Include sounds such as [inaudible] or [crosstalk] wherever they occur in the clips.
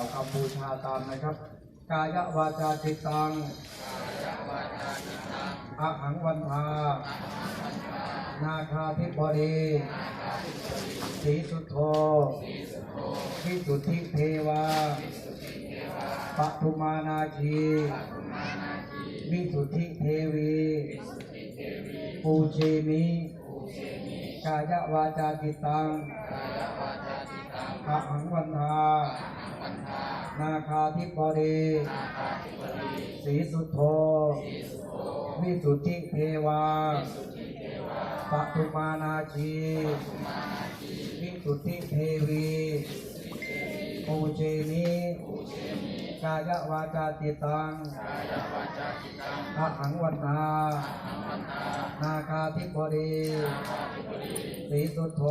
าวคำบูชาตามนะครับ กายวาจาจิตตังอาหังวันทานาคาธิบดีสีสุโธวิสุทธิเทวาปัทุมานาคีวิสุทธิเทวีปูเชมิกายวาจาจิตตังอาหังวันทา นาคาธิบดีสีสุโธวิสุทธิเทวาปทุมานาคีวิสุทธิเทวีปูเชมิกายวาจาจิตตังอาหังวันทานาคาธิบดีสีสุโธ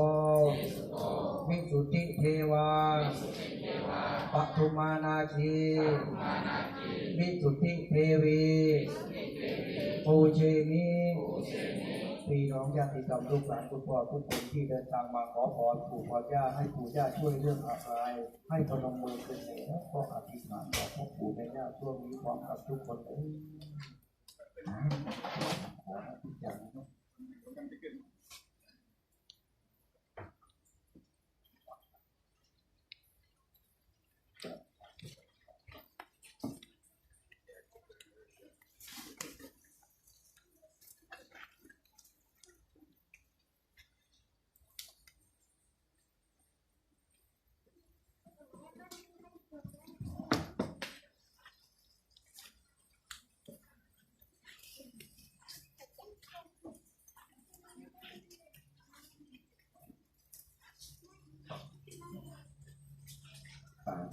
วิสุทธิเทวาปัทุมานาคีวิสุทธิเทวีปูเชมิพี่น้องญาติธรรมลูกหลานทุกพ่อทุกคนที่เดินทางมาขอพรปู่พ่อย่าให้ปู่ย่าช่วยเรื่องอะไรให้พนมมือขึ้นเลยนะก็อธิษฐานขอพ่อปู่แม่ย่าช่วงนี้ความกับทุกคนเลยขอให้ทุกอย่างนะ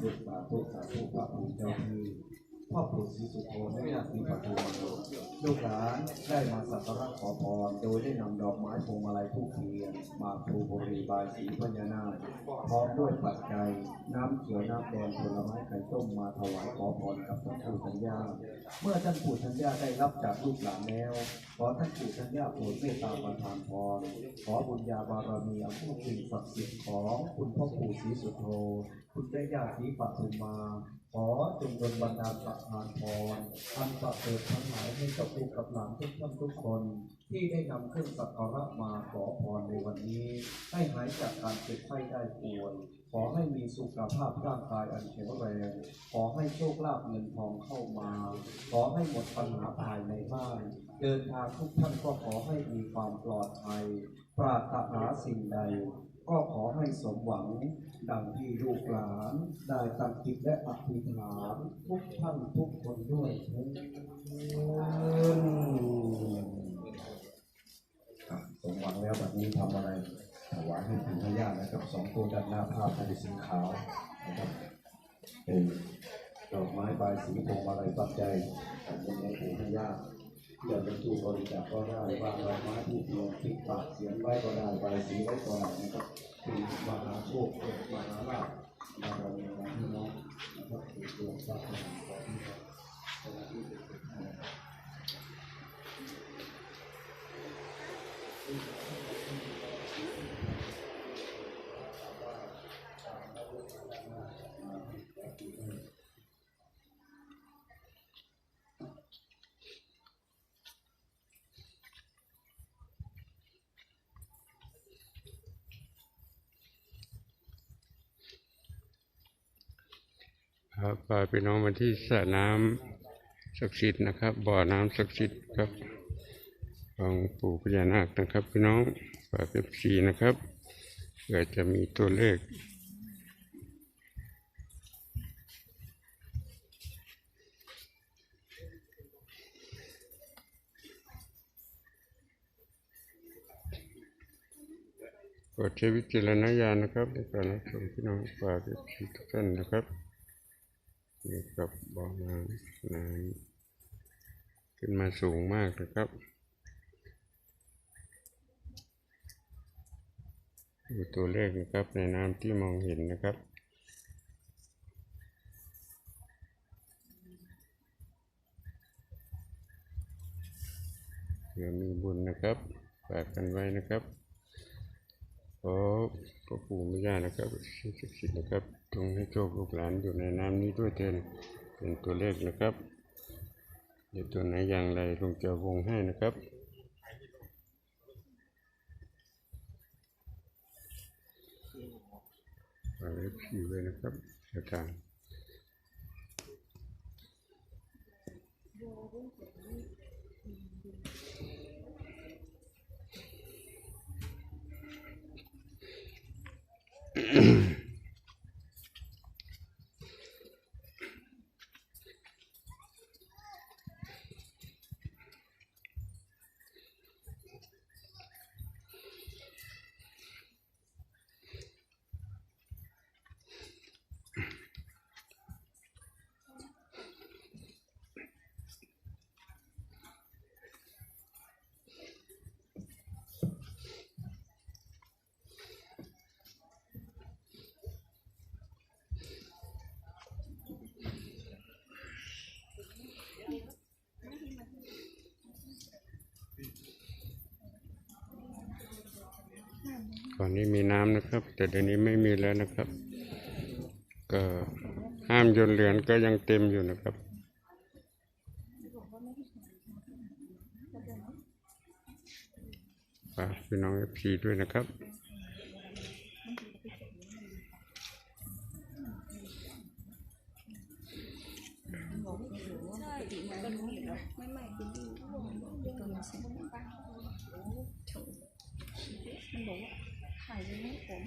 ธุสาธุสาธุพระภูมิเจ้าที่พ่อปู่ศรีสุโธและญาติปฐุมลูกหลานได้มาสักการะขอพรโดยได้นำดอกไม้พวงมาลัยทูกเทียนมาครูบริบายสีพญานาคพร้อมด้วยปัจจัยน้ำเขียวน้ำแดงผลไม้ไข่ต้มมาถวายขอพรกับท่านปู่ทัญญา เมื่อท่านปู่ทัญญาได้รับจากลูกหลานแล้วขอท่านปู่ทัญญาโปรดเมตตาประทานพรขอบุญญาบารมีอันผู้สิ่งศักดิ์สิทธิ์ของคุณพ่อปู่ศรีสุโธ คุณแม่ย่าศรีปทุมา ขอจงดลบันดาลประทานพรอันประเสริฐทั้งหลายให้กับลูกกับหลานทุกท่านทุกคน ที่ได้นำเครื่องสักการะมาขอพรในวันนี้ ให้หายจากการเจ็บไข้ได้ป่วยขอให้มีสุขภาพร่างกายอันแข็งแรง ขอให้โชคลาภเงินทองเข้ามา ขอให้หมดปัญหาภายในบ้าน เดินทางทุกท่านก็ขอให้มีความปลอดภัย ปรารถนาสิ่งใด ก็ขอให้สมหวัง ดังที่ลูกหลาน ได้ตั้งจิตและอธิษฐานทุกท่านทุกคนด้วยเถิดสมหวังแล้วแบบนี้ทำอะไรถวายให้ปู่พญานะครับสองตัวด้านหน้าภาพเป็นสีขาวนะครับเป็นดอกไม้ใบสีพวงมาลัยปัจจัยของในปู่พญา อยากเป็นตู้บริจาคก็ได้วางดอกไม้ที่เดียวติดปากเสียงไว้ก็ได้ใบสีไว้ก็ได้นะครับเป็นมหาโชคเป็นมหาลาภมาเรามีน้องนะครับเป็นตัวทรัพย์ขอ ครับพาพี่น้องมาที่สระน้ำศักดิ์สิทธิ์นะครับ บ่อน้ำศักดิ์สิทธิ์ครับของปู่พญานาคนะครับ พี่น้องฝากเป็นสีนะครับเผื่อจะมีตัวเลขโปรดใช้วิจารณญาณนะครับในการรับชมพี่น้องฝากเป็นสีทุกท่านนะครับ นี่ครับบ่อน้ำน้ำขึ้นมาสูงมากนะครับดูตัวเลขนะครับในน้ำที่มองเห็นนะครับเดี๋ยวมีบุญนะครับฝากกันไว้นะครับ พ่อปู่ไม่ยากนะครับสิ่งศักดิ์สิทธิ์นะครับจงให้โชคลูกหลานอยู่ในน้ำนี้ด้วยเถินเป็นตัวเลขนะครับเดี๋ยวตัวไหนอย่างไรลุงจะวงให้นะครับฝากเลขสี่ไว้นะครับแนวทางก่ mm [clears throat] นี้มีน้ำนะครับ แต่เดี๋ยวนี้ไม่มีแล้วนะครับ ก็ห้ามยนเหรียญก็ยังเต็มอยู่นะครับฝากพี่น้องเอฟซีด้วยนะครับไม่ไม่คุณดูมันบอกว่า ถ่ายยังไม่ผม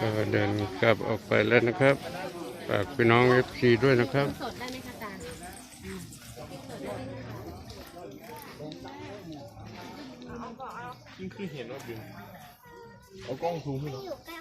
ก็เดินกลับออกไปแล้วนะครับฝากพี่น้องเอฟซีด้วยนะครับ สดได้ ที่ที่เห็นว่าดึงเอากล้องซูมให้หน่อยอยู่ใกล้